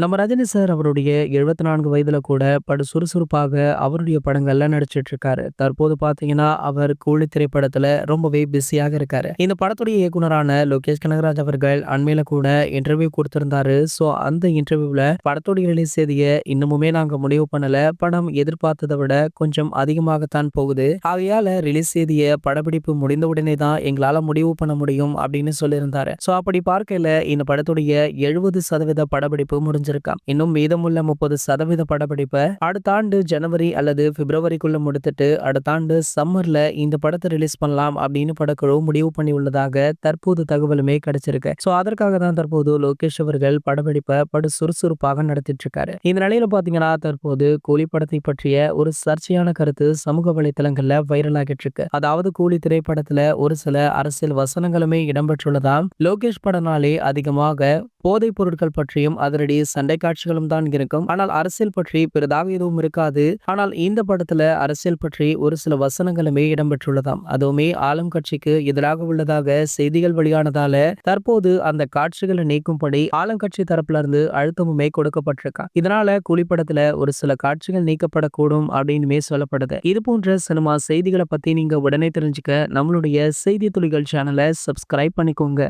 நம்ம ரஜினி சார் அவருடைய எழுபத்தி நான்கு வயதில் கூட படு சுறுசுறுப்பாக அவருடைய படங்கள்லாம் நடிச்சிட்டு இருக்காரு தற்போது பார்த்தீங்கன்னா அவர் கூலி திரைப்படத்தில் ரொம்பவே பிஸியாக இருக்காரு. இந்த படத்துடைய இயக்குனரான லோகேஷ் கனகராஜ் அவர்கள் அண்மையில கூட இன்டர்வியூ கொடுத்திருந்தாரு. ஸோ அந்த இன்டர்வியூவில் படத்துடைய ரிலீஸ் செய்தியை இன்னமுமே நாங்கள் முடிவு பண்ணல. படம் எதிர்பார்த்ததை விட கொஞ்சம் அதிகமாகத்தான் போகுது. ஆகையால ரிலீஸ் செய்தியை படப்பிடிப்பு முடிந்த உடனே தான் எங்களால் முடிவு பண்ண முடியும் அப்படின்னு சொல்லியிருந்தாரு. ஸோ அப்படி பார்க்கல இந்த படத்துடைய எழுபது சதவீத படப்பிடிப்பு முடிஞ்சிருக்கான் இன்னும் மீதமுள்ள முப்பது சதவீத படப்பிடிப்பை அடுத்த ஆண்டு ஜனவரி அல்லது பிப்ரவரிக்குள்ள முடித்துட்டு அடுத்த ஆண்டு சம்மர்ல இந்த படத்தை ரிலீஸ் பண்ணலாம் அப்படின்னு படக்குழு முடிவு பண்ணி உள்ளதாக தற்போது தகவலுமே கிடைச்சிருக்கு. சோ அதற்காக தான் தற்போது லோகேஷ் அவர்கள் படப்பிடிப்பை படு சுறுசுறுப்பாக நடத்திட்டு இருக்காரு இந்த நிலையில பாத்தீங்கன்னா தற்போது கூலி படத்தை பற்றிய ஒரு சர்ச்சையான கருத்து சமூக வலைத்தளங்கள்ல வைரல் ஆகிட்டு இருக்கு அதாவது கூலி திரைப்படத்துல ஒரு சில அரசியல் வசனங்களுமே இடம்பெற்றுள்ளதாம். லோகேஷ் படனாலே அதிகமாக போதைப் பொருட்கள் பற்றியும் அதனுடைய சண்டை காட்சிகளும் தான் இருக்கும். ஆனால் அரசியல் பற்றி பெரிதாக எதுவும் இருக்காது. ஆனால் இந்த படத்துல அரசியல் பற்றி ஒரு சில வசனங்களுமே இடம்பெற்றுள்ளதாம். அதுவுமே ஆளும் கட்சிக்கு எதிராக உள்ளதாக செய்திகள் வெளியானதால தற்போது அந்த காட்சிகளை நீக்கும்படி ஆளும் கட்சி தரப்புல இருந்து அழுத்தமுமே கொடுக்கப்பட்டிருக்கா. இதனால கூலிப்படத்துல ஒரு சில காட்சிகள் நீக்கப்படக்கூடும் அப்படின்னுமே சொல்லப்படுது. இது போன்ற சினிமா செய்திகளை பத்தி நீங்க உடனே தெரிஞ்சுக்க நம்மளுடைய செய்தி துளிகள் சேனலை சப்ஸ்கிரைப் பண்ணிக்கோங்க.